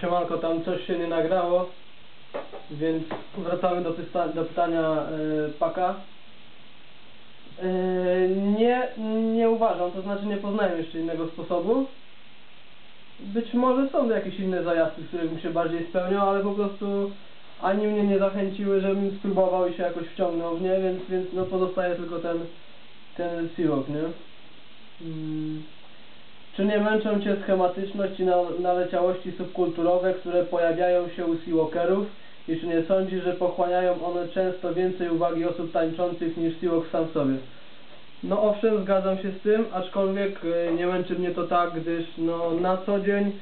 siemanko, tam coś się nie nagrało, więc wracamy do, do pytania y, Paka. Y, nie, nie uważam, to znaczy nie poznałem jeszcze innego sposobu. Być może są jakieś inne zajazdy, z których bym się bardziej spełniał, ale po prostu ani mnie nie zachęciły, żebym spróbował i się jakoś wciągnął w nie, więc, więc no pozostaje tylko ten, ten nie? Mm. Czy nie męczą Cię schematyczność i na- naleciałości subkulturowe, które pojawiają się u Seawalkerów? I czy nie sądzisz, że pochłaniają one często więcej uwagi osób tańczących niż Seawalk sam sobie? No owszem, zgadzam się z tym, aczkolwiek e, nie męczy mnie to tak, gdyż no, na co dzień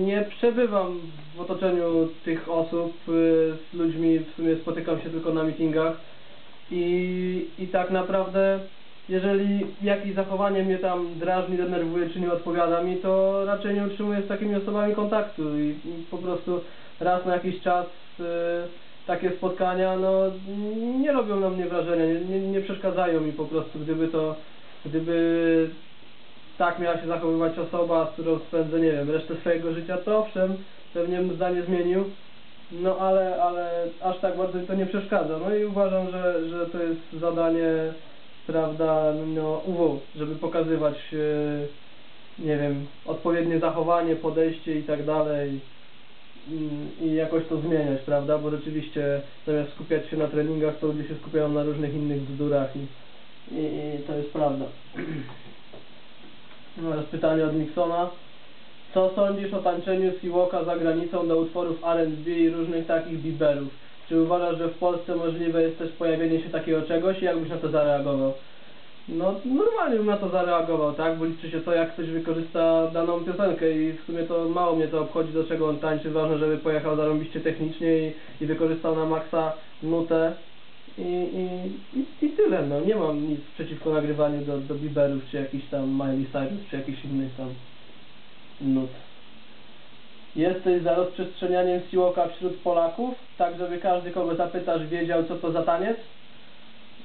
nie przebywam w otoczeniu tych osób, e, z ludźmi w sumie spotykam się tylko na meetingach i, i tak naprawdę jeżeli jakieś zachowanie mnie tam drażni, denerwuje czy nie odpowiada mi, to raczej nie utrzymuję z takimi osobami kontaktu i, po prostu raz na jakiś czas e, takie spotkania no nie robią na mnie wrażenia, nie, nie, nie przeszkadzają mi po prostu, gdyby to, gdyby tak miała się zachowywać osoba, z którą spędzę, nie wiem, resztę swojego życia, to owszem, pewnie bym zdanie zmienił, no ale, ale aż tak bardzo mi to nie przeszkadza. No i uważam, że, że to jest zadanie, prawda, no UW, żeby pokazywać, e, nie wiem, odpowiednie zachowanie, podejście i tak dalej i- i jakoś to zmieniać, prawda, bo rzeczywiście zamiast skupiać się na treningach, to ludzie się skupiają na różnych innych bzdurach i, i, i to jest prawda. Teraz pytanie od Nixona. Co sądzisz o tańczeniu Seawalka za granicą do utworów R&B i różnych takich biberów? Czy uważasz, że w Polsce możliwe jest też pojawienie się takiego czegoś i jak byś na to zareagował? No normalnie bym na to zareagował, tak? Bo liczy się to, jak ktoś wykorzysta daną piosenkę i w sumie to mało mnie to obchodzi, do czego on tańczy. Ważne, żeby pojechał zarąbiście technicznie i, i wykorzystał na maksa nutę i, i, i, i tyle, no. Nie mam nic przeciwko nagrywaniu do, do Bieberów, czy jakichś tam Miley Cyrus, czy jakichś innych tam nut. Jesteś za rozprzestrzenianiem siłoka wśród Polaków, tak żeby każdy, kogo zapytasz, wiedział, co to za taniec?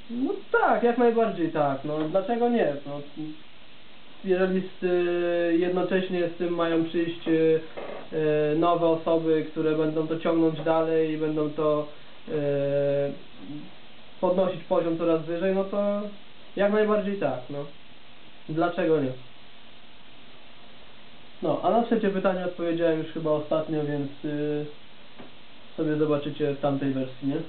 No tak, jak najbardziej tak. No dlaczego nie? No, jeżeli z, y, jednocześnie z tym mają przyjść y, y, nowe osoby, które będą to ciągnąć dalej i będą to y, podnosić poziom coraz wyżej, no to jak najbardziej tak, no. Dlaczego nie? No, a na trzecie pytanie odpowiedziałem już chyba ostatnio, więc y, sobie zobaczycie w tamtej wersji, nie?